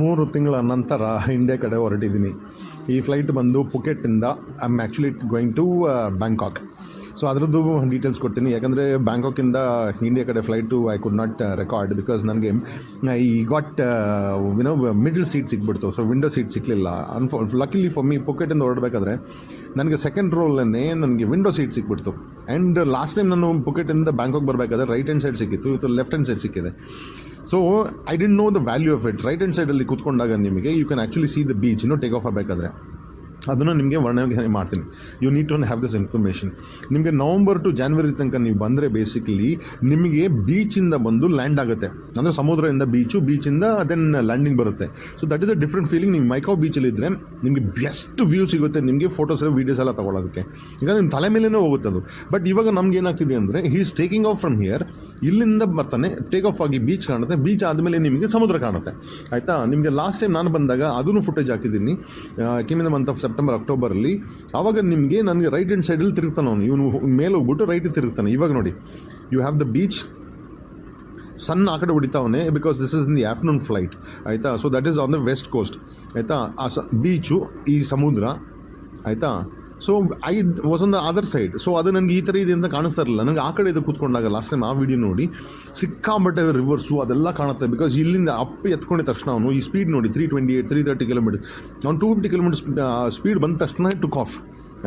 ಮೂರು ತಿಂಗಳ ನಂತರ ಹಿಂದೆ ಕಡೆ ಹೊರಟಿದ್ದೀನಿ. ಈ ಫ್ಲೈಟ್ ಬಂದು ಪುಕೆಟಿಂದ I am actually going to Bangkok so ಅದರದ್ದು ಡೀಟೇಲ್ಸ್ ಕೊಡ್ತೀನಿ. ಯಾಕಂದರೆ ಬ್ಯಾಂಕಾಕಿಂದ ಇಂಡಿಯಾ ಕಡೆ flight I could not record because ನನಗೆ ಈ ಗಾಟ್ ವಿನೋ ಮಿಡಲ್ ಸೀಟ್ ಸಿಕ್ಬಿಡ್ತು ಸೊ ವಿಂಡೋ ಸೀಟ್ ಸಿಕ್ಕಲಿಲ್ಲ ಅನ್ಫೋ ಲಕ್ಕಿಲಿ ಫಾರ್ ಮೀ ಪೊಕೆಟಿಂದ ಹೊರಡಬೇಕಾದ್ರೆ ನನಗೆ ಸೆಕೆಂಡ್ ರೋಲನ್ನೇ ನನಗೆ ವಿಂಡೋ ಸೀಟ್ ಸಿಕ್ಬಿಡ್ತು ಆ್ಯಂಡ್ ಲಾಸ್ಟ್ ಟೈಮ್ ನಾನು ಪೊಕೆಟಿಂದ ಬ್ಯಾಂಕಾಕ್ ಬರಬೇಕಾದ್ರೆ ರೈಟ್ ಹ್ಯಾಂಡ್ ಸೈಡ್ ಸಿಕ್ಕಿತ್ತು. ಇವತ್ತು ಲೆಫ್ಟ್ ಹ್ಯಾಂಡ್ ಸೈಡ್ ಸಿಕ್ಕಿದೆ. So I didn't know the value of it right hand ಸೈಡಲ್ಲಿ ಕೂತ್ಕೊಂಡಾಗ ನಿಮಗೆ you can actually see the beach ಇನ್ನೂ ಟೇಕ್ ಆಫ್ ಆಗಬೇಕಾದ್ರೆ. ಅದನ್ನು ನಿಮಗೆ ವರ್ಣನೆ ಮಾಡ್ತೀನಿ. You need to have this information ನಿಮಗೆ ನವಂಬರ್ ಟು ಜಾನ್ವರಿ ತನಕ ನೀವು ಬಂದರೆ ಬೇಸಿಕಲಿ ನಿಮಗೆ ಬೀಚಿಂದ ಬಂದು ಲ್ಯಾಂಡ್ ಆಗುತ್ತೆ. ಅಂದರೆ ಸಮುದ್ರದಿಂದ ಬೀಚು ಬೀಚಿಂದ ದೆನ್ ಲ್ಯಾಂಡಿಂಗ್ ಬರುತ್ತೆ. So that is a different feeling ನೀವು ಮೈಕೋ ಬೀಚಲ್ಲಿ ಇದ್ದರೆ ನಿಮಗೆ ಬೆಸ್ಟ್ ವ್ಯೂ ಸಿಗುತ್ತೆ. ನಿಮಗೆ ಫೋಟೋಸ್ ವೀಡಿಯೋಸ್ ಎಲ್ಲ ತೊಗೊಳೋದಕ್ಕೆ. ಈಗ ನಿಮ್ಮ ತಲೆ ಮೇಲೇ ಹೋಗುತ್ತೆ ಅದು. ಬಟ್ ಇವಾಗ ನಮ್ಗೆ ಏನಾಗ್ತಿದೆ ಅಂದರೆ he is taking off from here ಇಲ್ಲಿಂದ ಬರ್ತಾನೆ ಟೇಕ್ ಆಫ್ ಆಗಿ ಬೀಚ್ ಕಾಣುತ್ತೆ. ಬೀಚ್ ಆದಮೇಲೆ ನಿಮಗೆ ಸಮುದ್ರ ಕಾಣುತ್ತೆ. ಆಯಿತಾ? ನಿಮಗೆ ಲಾಸ್ಟ್ ಟೈಮ್ ನಾನು ಬಂದಾಗ ಅದನ್ನು ಫುಟೇಜ್ ಹಾಕಿದ್ದೀನಿ. ಕಿಮಿನ ಮಂತ್ ಆಫ್ ಸೆಪ್ಟೆಂಬರ್, ಅಕ್ಟೋಬರಲ್ಲಿ ಆವಾಗ ನಿಮಗೆ ನನಗೆ ರೈಟ್ ಹ್ಯಾಂಡ್ ಸೈಡಲ್ಲಿ ತಿರುಗ್ತಾನೆ ಅವನು. ಇವನು ಮೇಲೆ ಹೋಗ್ಬಿಟ್ಟು ರೈಟ್ ತಿರುಗ್ತಾನೆ. ಇವಾಗ ನೋಡಿ ಯು ಹ್ಯಾವ್ ದ ಬೀಚ್ ಸಣ್ಣ ಆ ಕಡೆ ಹೊಡಿತಾವನೆ because this is in the afternoon flight ಆಯಿತಾ? So that is on the west coast ಆಯಿತಾ? ಆ ಸ ಬೀಚು ಈ ಸಮುದ್ರ, ಆಯಿತಾ? So I was on the other side so ಅದು ನನಗೆ ಈ ಥರ ಇದೆ ಅಂತ ಕಾಣಿಸ್ತಾ ಇರಲಿಲ್ಲ. ನನಗೆ ಆ ಕಡೆ ಇದು ಕೂತ್ಕೊಂಡಾಗ ಲಾಸ್ಟ್ ಟೈಮ್ ಆ ವಿಡಿಯೋ ನೋಡಿ ಸಿಕ್ಕಾಬಟ್ಟೆ ರಿವರ್ಸು ಅದೆಲ್ಲ ಕಾಣುತ್ತೆ ಬಿಕಾಸ್ ಇಲ್ಲಿಂದ ಅಪ್ಪ ಎತ್ಕೊಂಡಿದ ತಕ್ಷಣ ಅವನು, ಈ ಸ್ಪೀಡ್ ನೋಡಿ three twenty eight three thirty kilometre ಅವ್ನು ಟೂ ಫಿಫ್ಟಿ ಕಿಲೋಮೀಟರ್ ಸ್ಪೀಡ್ ಬಂದ ತಕ್ಷಣ ಟುಕ್ ಆಫ್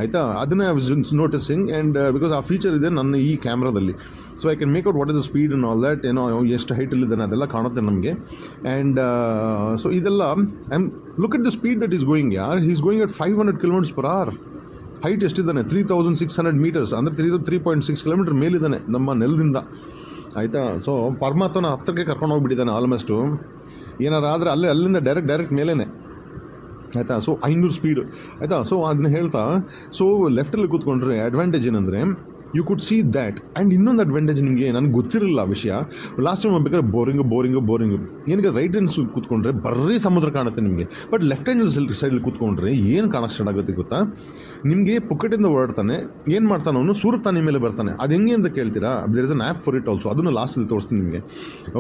ಆಯಿತಾ? ಅದನ್ನೇ I was noticing and because ಆ ಫೀಚರ್ ಇದೆ ನನ್ನ ಈ ಕ್ಯಾಮ್ರಾದಲ್ಲಿ so I can make out what is the speed in all that ಏನೋ ಎಷ್ಟು ಹೈಟಲ್ಲಿದ್ದಾನೆ ಅದೆಲ್ಲ ಕಾಣುತ್ತೆ ನಮಗೆ. ಆ್ಯಂಡ್ ಸೊ ಇದೆಲ್ಲ I look at the speed that is going ಯಾರ್ is going at five hundred kilometres per hour height ಎಷ್ಟಿದ್ದಾನೆ three thousand six hundred metres ಅಂದರೆ three three point six kilometre ಮೇಲಿದ್ದಾನೆ ನಮ್ಮ ನೆಲದಿಂದ. ಆಯಿತಾ? ಸೊ ಪರಮಾತ್ಮನ ಹತ್ತಕ್ಕೆ ಕರ್ಕೊಂಡು ಹೋಗಿಬಿಟ್ಟಿದ್ದಾನೆ ಆಲ್ಮೋಸ್ಟು ಏನಾರು ಆದರೆ ಅಲ್ಲೇ ಅಲ್ಲಿಂದ ಡೈರೆಕ್ಟ್ ಡೈರೆಕ್ಟ್ ಮೇಲೇ ಆಯಿತಾ? ಸೊ ಐನೂರು ಸ್ಪೀಡ್ ಆಯಿತಾ? ಸೊ ಅದನ್ನ ಹೇಳ್ತಾ ಸೊ ಲೆಫ್ಟಲ್ಲಿ ಕೂತ್ಕೊಂಡ್ರೆ ಅಡ್ವಾಂಟೇಜ್ ಏನಂದರೆ you could see that and ಇನ್ನೊಂದು ಅಡ್ವಾಂಟೇಜ್ ನಿಮಗೆ ನನಗೆ ಗೊತ್ತಿರಲಿಲ್ಲ ವಿಷಯ. ಲಾಸ್ಟ್ ಟೈಮ್ ಬೇಕಾದ್ರೆ ಬೋರಿಂಗು ಬೋರಿಂಗು ಬೋರಿಂಗು ಏನಕ್ಕೆ ರೈಟ್ ಹ್ಯಾಂಡ್ ಕೂತ್ಕೊಂಡ್ರೆ ಬರೀ ಸಮುದ್ರ ಕಾಣುತ್ತೆ ನಿಮಗೆ. ಬಟ್ ಲೆಫ್ಟ್ ಹ್ಯಾಂಡ್ ಸೈಡಲ್ಲಿ ಕೂತ್ಕೊಂಡ್ರೆ ಏನು ಕಾಣಕ್ಕೆ ಸ್ಟಾರ್ಟ್ ಆಗುತ್ತೆ ಗೊತ್ತಾ? ನಿಮಗೆ ಪುಕ್ಕಟಿಂದ ಓಡಾಡ್ತಾನೆ, ಏನು ಮಾಡ್ತಾನೆ ಅವನು? ಸೂರ್ತಾನೆ ಮೇಲೆ ಬರ್ತಾನೆ. ಅದು ಹೆಂಗೆ ಅಂತ ಕೇಳ್ತೀರಾ? There is an app for it also ಅದನ್ನು ಲಾಸ್ಟಲ್ಲಿ ತೋರಿಸ್ತೀನಿ ನಿಮಗೆ.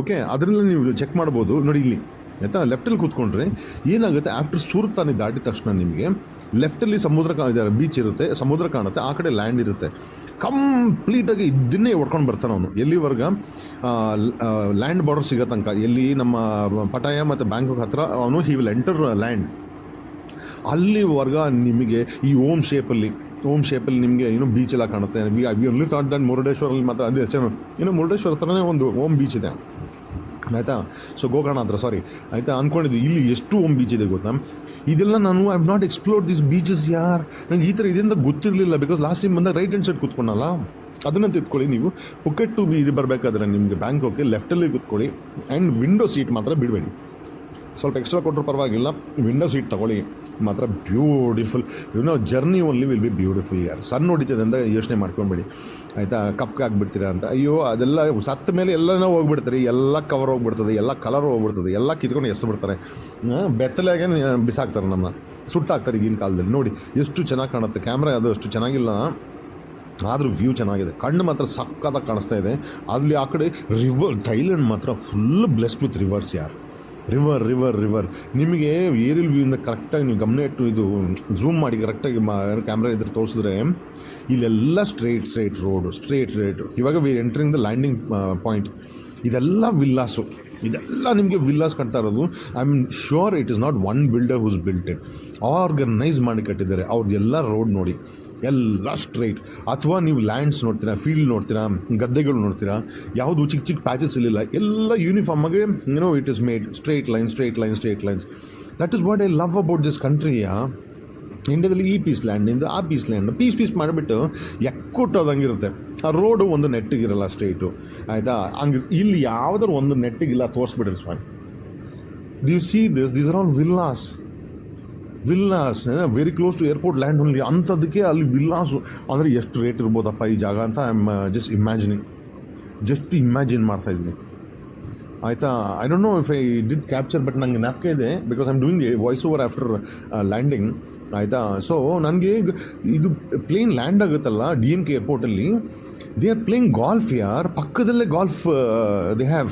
ಓಕೆ ಅದರಲ್ಲಿ ನೀವು ಚೆಕ್ ಮಾಡ್ಬೋದು. ನೋಡಿ ಇಲ್ಲಿ. ಆಯಿತಾ? ಲೆಫ್ಟಲ್ಲಿ ಕೂತ್ಕೊಂಡ್ರೆ ಏನಾಗುತ್ತೆ? ಆಫ್ಟರ್ ಸೂರ್ತಾನೆ ದಾಟಿದ ತಕ್ಷಣ ನಿಮಗೆ ಲೆಫ್ಟಲ್ಲಿ ಸಮುದ್ರ ಬೀಚ್ ಇರುತ್ತೆ, ಸಮುದ್ರ ಕಾಣುತ್ತೆ, ಆ ಕಡೆ ಲ್ಯಾಂಡ್ ಇರುತ್ತೆ. ಕಂಪ್ಲೀಟಾಗಿ ಇದನ್ನೇ ಹೊಡ್ಕೊಂಡು ಬರ್ತಾನೆ ಅವನು. ಎಲ್ಲಿವರೆಗ? ಲ್ಯಾಂಡ್ ಬಾರ್ಡರ್ ಸಿಗೋ ತನಕ. ಎಲ್ಲಿ ನಮ್ಮ ಪಟಾಯ ಮತ್ತು ಬ್ಯಾಂಕಾಕ್ ಹತ್ರ ಅವನು ಹಿ ವಿಲ್ ಎಂಟರ್ ಲ್ಯಾಂಡ್ ಅಲ್ಲಿವರೆಗ ನಿಮಗೆ ಈ ಓಮ್ ಶೇಪಲ್ಲಿ ಓಮ್ ಶೇಪಲ್ಲಿ ನಿಮಗೆ ಏನು ಬೀಚ್ ಎಲ್ಲ ಕಾಣುತ್ತೆ. ವಿ ತಾಟ್ ಥಾಟ್ ಮುರುಡೇಶ್ವರಲ್ಲಿ ಮಾತ್ರ ಅದೇ ಚೆನ್ನಾಗಿ ಏನೋ ಮುರುಡೇಶ್ವರ ಹತ್ರನೇ ಒಂದು ಓಮ್ ಬೀಚ್ ಇದೆ. ಆಯಿತಾ? ಸೊ ಗೋಕರ್ಣ ಹತ್ರ ಸಾರಿ ಆಯಿತಾ? ಅಂದ್ಕೊಂಡಿದ್ವಿ ಇಲ್ಲಿ ಎಷ್ಟು ಓಮ್ ಬೀಚ್ ಇದೆ ಗೊತ್ತಾ? ಇದೆಲ್ಲ ನಾನು I have not explore this beaches ಯಾರ್? ನಂಗೆ ಈ ಥರ ಇದರಿಂದ ಗೊತ್ತಿರಲಿಲ್ಲ ಬಿಕಾಸ್ ಲಾಸ್ಟ್ ಟೈಮ್ ಬಂದಾಗ ರೈಟ್ ಹ್ಯಾಂಡ್ ಸೈಡ್ ಕೂತ್ಕೊಂಡಲ್ಲ? ಅದನ್ನು ತೆಗೆದುಕೊಳ್ಳಿ ನೀವು. ಪುಕೆಟ್ ಟು ಇದು ಬರಬೇಕಾದ್ರೆ ನಿಮಗೆ ಬ್ಯಾಂಕ್ ಬ್ಯಾಂಕಾಕ್ಗೆ ಲೆಫ್ಟಲ್ಲಿ ಕೂತ್ಕೊಳ್ಳಿ. ಆ್ಯಂಡ್ ವಿಂಡೋ ಸೀಟ್ ಮಾತ್ರ ಬಿಡಬೇಡಿ. ಸ್ವಲ್ಪ ಎಕ್ಸ್ಟ್ರಾ ಕೊಟ್ಟರು ಪರವಾಗಿಲ್ಲ. ವಿಂಡೋ ಸೀಟ್ ತೊಗೊಳ್ಳಿ. ಮಾತ್ರ beautiful no journey only will be beautiful ಯಾರು ಸಣ್ಣ ಹೊಡಿತದೆ ಅಂತ ಯೋಚನೆ ಮಾಡ್ಕೊಂಬಿಡಿ. ಆಯಿತಾ? ಕಪ್ಗೆ ಆಗಿಬಿಡ್ತೀರಾ ಅಂತ. ಅಯ್ಯೋ, ಅದೆಲ್ಲ ಸತ್ತ ಮೇಲೆ ಎಲ್ಲನೂ ಹೋಗ್ಬಿಡ್ತಾರೆ. ಎಲ್ಲ ಕವರ್ ಹೋಗ್ಬಿಡ್ತದೆ. ಎಲ್ಲ ಕಲರ್ ಹೋಗ್ಬಿಡ್ತದೆ. ಎಲ್ಲ ಕಿತ್ಕೊಂಡು ಎಷ್ಟು ಬಿಡ್ತಾರೆ ಬಿಸಾಕ್ತಾರೆ ನಮ್ಮ. ಸುಟ್ಟಾಗ್ತಾರೆ ಈಗಿನ ಕಾಲದಲ್ಲಿ. ನೋಡಿ, ಎಷ್ಟು ಚೆನ್ನಾಗಿ ಕಾಣುತ್ತೆ. ಕ್ಯಾಮ್ರಾ ಅದು ಅಷ್ಟು ಚೆನ್ನಾಗಿಲ್ಲ. ಆದರೂ ವ್ಯೂ ಚೆನ್ನಾಗಿದೆ. ಕಣ್ಣು ಮಾತ್ರ ಸಕ್ಕತ್ತಾಗಿ ಕಾಣಿಸ್ತಾ ಇದೆ. ಅಲ್ಲಿ ಆ ಕಡೆ ರಿವರ್ ಥೈಲ್ಯಾಂಡ್ ಮಾತ್ರ ಫುಲ್ ಬ್ಲೆಸ್ಡ್ ವಿತ್ ರಿವರ್ಸ್ ಯಾರು? ರಿವರ್ ರಿವರ್ ರಿವರ್ ನಿಮಗೆ ಏರಿಯಲ್ ವ್ಯೂಯಿಂದ ಕರೆಕ್ಟಾಗಿ ನೀವು ಗಮನ ಇಟ್ಟು ಇದು ಝೂಮ್ ಮಾಡಿ ಕರೆಕ್ಟಾಗಿ ಮಾ ಕ್ಯಾಮ್ರಾ ಇದ್ರೆ ತೋರಿಸಿದ್ರೆ ಇಲ್ಲೆಲ್ಲ straight straight road straight straight ಇವಾಗ we entering the landing point ಇದೆಲ್ಲ ವಿಲ್ಲಾಸು ಇದೆಲ್ಲ ನಿಮಗೆ ವಿಲ್ಲಾಸ್ ಕಟ್ತಾ ಇರೋದು. I mean sure it is not one builder whose built organise ಮಾಡಿ ಕಟ್ಟಿದ್ದಾರೆ. ಅವ್ರದ್ದು ಎಲ್ಲ ರೋಡ್ ನೋಡಿ. ಎಲ್ಲ ಸ್ಟ್ರೈಟ್ ಅಥವಾ ನೀವು ಲ್ಯಾಂಡ್ಸ್ ನೋಡ್ತೀರಾ ಫೀಲ್ಡ್ ನೋಡ್ತೀರಾ, ಗದ್ದೆಗಳು ನೋಡ್ತೀರಾ, ಯಾವುದು ಚಿಕ್ಕ ಚಿಕ್ಕ ಪ್ಯಾಚಸ್ ಇರಲಿಲ್ಲ ಎಲ್ಲ ಯೂನಿಫಾರ್ಮ್ ಆಗಿ no it is made straight line straight line straight lines that is what I love about this ಕಂಟ್ರಿಯ ಇಂಡಿಯಾದಲ್ಲಿ ಈ ಪೀಸ್ ಲ್ಯಾಂಡಿಂದ ಆ ಪೀಸ್ ಲ್ಯಾಂಡ್ ಪೀಸ್ ಪೀಸ್ ಮಾಡಿಬಿಟ್ಟು ಎಕ್ಕೊಟ್ಟೋದಂಗಿರುತ್ತೆ. ಆ ರೋಡು ಒಂದು ನೆಟ್ಟಿಗಿರಲ್ಲ ಸ್ಟ್ರೈಟು ಆಯಿತಾ? ಹಂಗೆ, ಇಲ್ಲಿ ಯಾವುದಾದ್ರು ಒಂದು ನೆಟ್ಟಿಗಿಲ್ಲ, ತೋರಿಸ್ಬಿಡ್ರಿ ಸ್ವಾಮಿ. Do you see this these are all villas villas very close to airport land only ಅಂಥದ್ದಕ್ಕೆ ಅಲ್ಲಿ ವಿಲ್ಲಾಸು ಅಂದರೆ ಎಷ್ಟು ರೇಟ್ ಇರ್ಬೋದಪ್ಪ ಈ ಜಾಗ ಅಂತ I am just imagining just imagine ಮಾಡ್ತಾ ಇದ್ದೀನಿ. ಆಯಿತಾ? I don't know if I did capture but ನನಗೆ ಜ್ಞಾಪಕ ಇದೆ because I'm doing voice over after landing ಆಯಿತಾ? ಸೊ ನನಗೆ ಇದು ಪ್ಲೇನ್ ಲ್ಯಾಂಡ್ ಆಗುತ್ತಲ್ಲ ಡಿ ಎಂ ಕೆ ಏರ್ಪೋರ್ಟಲ್ಲಿ ದೇ ಆರ್ ಪ್ಲೇಯಿಂಗ್ ಗಾಲ್ಫ್ ಯಾರ್? ಪಕ್ಕದಲ್ಲೇ ಗಾಲ್ಫ್ ದೇ ಹ್ಯಾವ್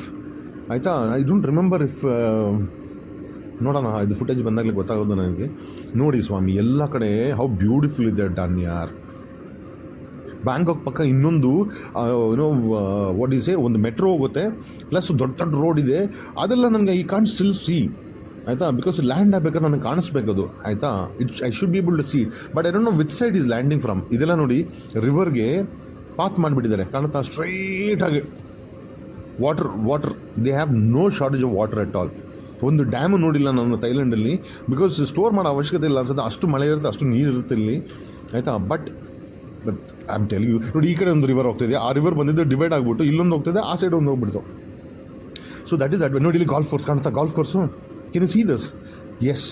ಆಯಿತಾ? ಐ ಡೋಂಟ್ ರಿಮೆಂಬರ್ ಇಫ್ ನೋಡೋಣ, ಇದು ಫುಟೇಜ್ ಬಂದಾಗಲೇ ಗೊತ್ತಾಗೋದು ನನಗೆ. ನೋಡಿ ಸ್ವಾಮಿ, ಎಲ್ಲ ಕಡೆ ಹೌ ಬ್ಯೂಟಿಫುಲ್ ಇದೆ ಡನ್ ಯಾರ್. ಬ್ಯಾಂಕಾಕ್ ಪಕ್ಕ ಇನ್ನೊಂದು ಏನೋ ವಾಟ್ ಈಸ್ ಎ ಒಂದು ಮೆಟ್ರೋ ಹೋಗುತ್ತೆ ಪ್ಲಸ್ ದೊಡ್ಡ ದೊಡ್ಡ ರೋಡ್ ಇದೆ. ಅದೆಲ್ಲ ನನಗೆ ಈ ಕಾಣ್ ಸ್ಟಿಲ್ ಸಿ ಆಯಿತಾ? ಬಿಕಾಸ್ ಲ್ಯಾಂಡ್ ಆಗಬೇಕಾದ್ರೆ ನನಗೆ ಕಾಣಿಸ್ಬೇಕದು ಆಯಿತಾ? It I should be able to see but I know with side is landing from ಇದೆಲ್ಲ ನೋಡಿ ರಿವರ್ಗೆ ಪಾತ್ ಮಾಡಿಬಿಟ್ಟಿದ್ದಾರೆ. ಕಾಣುತ್ತಾ ಸ್ಟ್ರೈಟಾಗಿ water water they have no shortage of water at all ಒಂದು ಡ್ಯಾಮು ನೋಡಿಲ್ಲ ನಾನು ಥೈಲ್ಯಾಂಡಲ್ಲಿ. ಬಿಕಾಸ್ ಸ್ಟೋರ್ ಮಾಡೋ ಅವಶ್ಯಕತೆ ಇಲ್ಲ ಅನ್ಸುತ್ತೆ. ಅಷ್ಟು ಮಳೆ ಇರುತ್ತೆ, ಅಷ್ಟು ನೀರು ಇರುತ್ತೆ ಇಲ್ಲಿ. ಆಯಿತಾ? But but I am tell you ನೋಡಿ, ಈ ಕಡೆ ಒಂದು ರಿವರ್ ಹೋಗ್ತಿದೆ ಆ ರಿವರ್ ಬಂದಿದ್ದು ಡಿವೈಡ್ ಆಗಿಬಿಟ್ಟು ಇಲ್ಲೊಂದು ಹೋಗ್ತಿದೆ ಆ ಸೈಡ್ ಒಂದು ಹೋಗ್ಬಿಡ್ತು. ಸೊ ದಟ್ ಈಸ್ ಅಡ್ವೆ ನೋಡಿ, ಇಲ್ಲಿ ಗಾಲ್ಫ್ ಕೋರ್ಸ್ ಕಾಣುತ್ತಾ? Golf course can see this is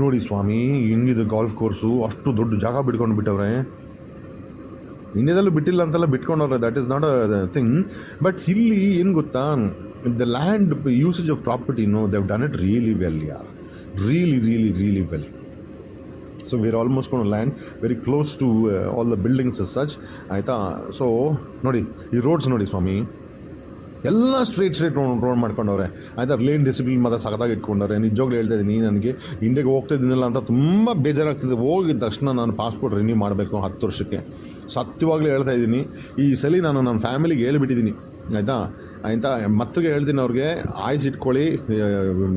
ನೋಡಿ, ಸ್ವಾಮಿ, ಹೆಂಗಿದೆ ಗಾಲ್ಫ್ ಕೋರ್ಸು ಅಷ್ಟು ದೊಡ್ಡ ಜಾಗ ಬಿಟ್ಕೊಂಡು ಬಿಟ್ಟವ್ರೆ. ಇಂಡಿಯಾದಲ್ಲೂ ಬಿಟ್ಟಿಲ್ಲ ಅಂತೆಲ್ಲ, ಬಿಟ್ಕೊಂಡವ್ರೆ. That is not a thing but ಇಲ್ಲಿ ಏನು ಗೊತ್ತಾ? The land usage of property it really done yeah. Really, really really well so land almost close land very close to all the buildings such ಆಯಿತಾ so ನೋಡಿ ಈ roads ನೋಡಿ ಸ್ವಾಮಿ. ಎಲ್ಲ straight straight road road ಮಾಡ್ಕೊಂಡವ್ರೆ. ಆಯ್ತಾ lane discipline ಮಾತ್ರ ಸಖತ್ತಾಗಿ ಇಟ್ಕೊಂಡವ್ರೆ. ನಿಜವಾಗ್ಲೂ ಹೇಳ್ತಾ ಇದ್ದೀನಿ ನನಗೆ. ಇಂಡಿಯಾಗೆ ಹೋಗ್ತಾ ಇದ್ದೀನಲ್ಲ ಅಂತ ತುಂಬ ಬೇಜಾರಾಗ್ತಿದೆ. ಹೋಗಿದ ತಕ್ಷಣ ನಾನು ಪಾಸ್ಪೋರ್ಟ್ ರಿನ್ಯೂ ಮಾಡಬೇಕು ಹತ್ತು ವರ್ಷಕ್ಕೆ. ಸತ್ಯವಾಗಲೂ ಹೇಳ್ತಾ ಇದ್ದೀನಿ ಈ ಸಲ ನಾನು ನನ್ನ ಫ್ಯಾಮಿಲಿಗೆ ಹೇಳ್ಬಿಟ್ಟಿದ್ದೀನಿ ಆಯಿತಾ? ಆಯಿತಾ? ಮತ್ತಿಗೆ ಹೇಳ್ತೀನಿ ಅವ್ರಿಗೆ, ಆಯ್ಸ್ ಇಟ್ಕೊಳ್ಳಿ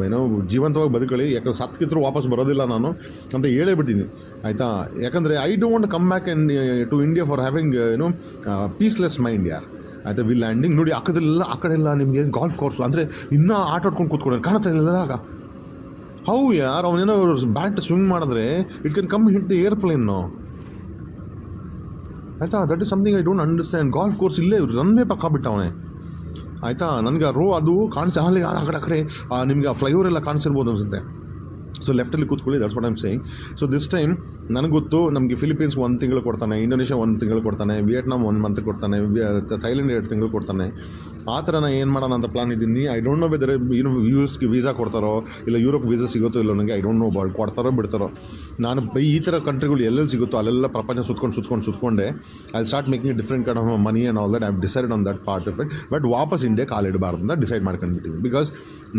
ಏನೋ ಜೀವಂತವಾಗಿ ಬದುಕೊಳ್ಳಿ, ಯಾಕಂದ್ರೆ ಸತ್ಕಿದ್ರು ವಾಪಸ್ ಬರೋದಿಲ್ಲ ನಾನು ಅಂತ ಹೇಳೇ ಬಿಡ್ತೀನಿ, ಆಯಿತಾ? ಯಾಕಂದರೆ I don't come back in to India for having ಏನು ಪೀಸ್ಲೆಸ್ ಮೈಂಡ್ ಯಾರ್? ಆಯಿತಾ? ವಿ ಲ್ಯಾಂಡಿಂಗ್ ನೋಡಿ, ಆ ಆ ಕಡೆ ಎಲ್ಲ ನಿಮಗೆ ಗಾಲ್ಫ್ ಕೋರ್ಸು ಅಂದರೆ ಇನ್ನೂ ಆಟ ಆಡ್ಕೊಂಡು ಕೂತ್ಕೊಂಡ್ರೆ ಕಾಣ್ತಾ ಇಲ್ಲ ಆಗ. ಹೌ ಯಾರ್? ಅವನೇನೋ ಬ್ಯಾಟ್ ಸ್ವಿಂಗ್ ಮಾಡಿದ್ರೆ it can come hit the airplane ಆಯಿತಾ? That is something I don't understand golf course ಇಲ್ಲೇ ರನ್ವೇ ಪಕ್ಕ ಬಿಟ್ಟವನೇ. ಆಯಿತಾ? ನನಗೆ ಆ ರೋ ಅದು ಕಾಣಿಸಿ. ಅಲ್ಲಿ ಆ ಕಡೆ ಆ ಕಡೆ. ನಿಮಗೆ ಆ ಫ್ಲೈಓವರ್ ಎಲ್ಲ ಕಾಣಿಸಿರ್ಬೋದು ಅನ್ಸುತ್ತೆ. ಸೊ ಲೆಫ್ಟಲ್ಲಿ ಕೂತ್ಕೊಳ್ಳಿ that's what I'm saying so this time ನನಗೆ ಗೊತ್ತು, ನಮಗೆ ಫಿಲಿಪೀನ್ಸ್ ಒಂದು ತಿಂಗಳು ಕೊಡ್ತಾನೆ ಇಂಡೋನೇಷ್ಯಾ ಒಂದು ತಿಂಗಳು ಕೊಡ್ತಾನೆ ವಿಯೆಟ್ನಾಮ್ ಒಂದು ಮಂತ್ ಕೊಡ್ತಾನೆ ಥೈಲ್ಯಾಂಡ್ ಎರಡು ತಿಂಗಳು ಕೊಡ್ತಾನೆ. ಆ ಥರ ನಾನು ಏನು ಮಾಡೋಣ ಅಂತ ಪ್ಲಾನ್ ಇದ್ದೀನಿ. ಐ ಡೋಂಟ್ ನೋ ವೆದರ್ ಏನು ಯೂಸ್ಗೆ ವೀಸಾ ಕೊಡ್ತಾರೋ, ಇಲ್ಲ ಯೂರೋಪ್ ವೀಸಾ ಸಿಗುತ್ತೋ ಇಲ್ಲ ನನಗೆ ಐ ಡೋಂಟ್ ನೋ ಬಾಳ್ ಕೊಡ್ತಾರೋ ಬಿಡ್ತಾರೋ. ನಾನು ಈ ಥರ ಕಂಟ್ರಿಗಳು ಎಲ್ಲೆಲ್ಲಿ ಸಿಗುತ್ತೋ, ಅಲ್ಲೆಲ್ಲ ಪ್ರಪಂಚ ಸುತ್ಕೊಂಡು ಸುತ್ಕೊಂಡು, ಸುತ್ಕೊಂಡೆ I start making different kind of money and all that I decide on that part of it but ವಾಪಸ್ ಇಂಡಿಯಾ ಕಾಲಿಡಬಾರ್ದು ಅಂತ ಡಿಸೈಡ್ ಮಾಡ್ಕೊಂಡ್ಬಿಟ್ಟಿದ್ದೀನಿ. ಬಿಕಾಸ್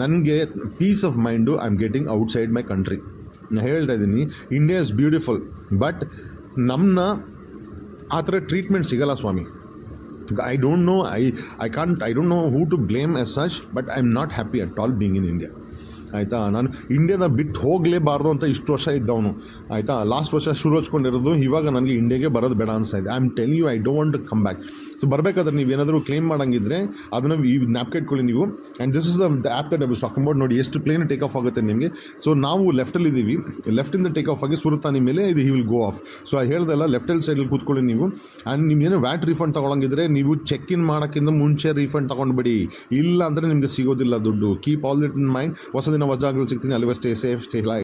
ನನಗೆ peace of mind I am getting outside my country ನಾನು ಹೇಳ್ತಾ ಇದ್ದೀನಿ ಇಂಡಿಯಾ ಇಸ್ ಬ್ಯೂಟಿಫುಲ್ ಬಟ್ ನಮ್ಮನ್ನ ಆ ಥರ ಟ್ರೀಟ್ಮೆಂಟ್ ಸಿಗಲ್ಲ ಸ್ವಾಮಿ. I don't know I I can't I don't know who to blame as such but I am not happy at all being in India ಆಯಿತಾ? ನಾನು ಇಂಡಿಯಾನ ಬಿಟ್ಟು ಹೋಗಲೇಬಾರ್ದು ಅಂತ ಇಷ್ಟು ವರ್ಷ ಇದ್ದವನು. ಆಯಿತಾ? ಲಾಸ್ಟ್ ವರ್ಷ ಶುರು ಹಚ್ಕೊಂಡಿರೋದು, ಇವಾಗ ನನಗೆ ಇಂಡಿಯಾಗೆ ಬರೋದು ಬೇಡ ಅನಿಸ್ತಾ ಇದೆ I am tell you I don't come back so ಬರಬೇಕಾದ್ರೆ ನೀವು ಏನಾದರೂ ಕ್ಲೇಮ್ ಮಾಡೋಂಗಿದ್ರೆ, ಅದನ್ನು ಈ ನ್ಯಾಪ್ ಇಟ್ಕೊಳ್ಳಿ ನೀವು. And this is the app talking about ನೋಡಿ, ಎಷ್ಟು ಪ್ಲೇನ್ ಟೇಕ್ ಆಫ್ ಆಗುತ್ತೆ ನಿಮಗೆ. ಸೊ ನಾವು ಲೆಫ್ಟಲ್ಲಿ ಇದ್ದೀವಿ ಲೆಫ್ಟಿಂದ ಟೇಕ್ ಆಫ್ ಆಗಿ ಸುರತಾನಿ ಮೇಲೆ, ಇದು he will go off so ಅದು ಹೇಳ್ದಲ್ಲ ಲೆಫ್ಟ್ ಹ್ಯಾಂಡ್ ಸೈಡಲ್ಲಿ ಕೂತ್ಕೊಳ್ಳಿ ನೀವು. ಆ್ಯಂಡ್ ನಿಮ್ಗೇನು ವ್ಯಾಟ್ ರೀಫಂಡ್ ತೊಗೊಳಂಗಿದ್ರೆ, ನೀವು ಚೆಕ್ ಇನ್ ಮಾಡೋಕ್ಕಿಂತ ಮುಂಚೆ ರೀಫಂಡ್ ತೊಗೊಂಡ್ಬಿಡಿ. ಇಲ್ಲ ಅಂದರೆ ನಿಮಗೆ ಸಿಗೋದಿಲ್ಲ ದುಡ್ಡು. Keep all this in mind ಹೊಸ ದಿನ ವಜಾಗಲು ಸಿಗ್ತೀನಿ ಅಲ್ಲಿ ಸ್ಟೇ ಸೇಫ್ ಸ್ಟೇ ಲೈಫ್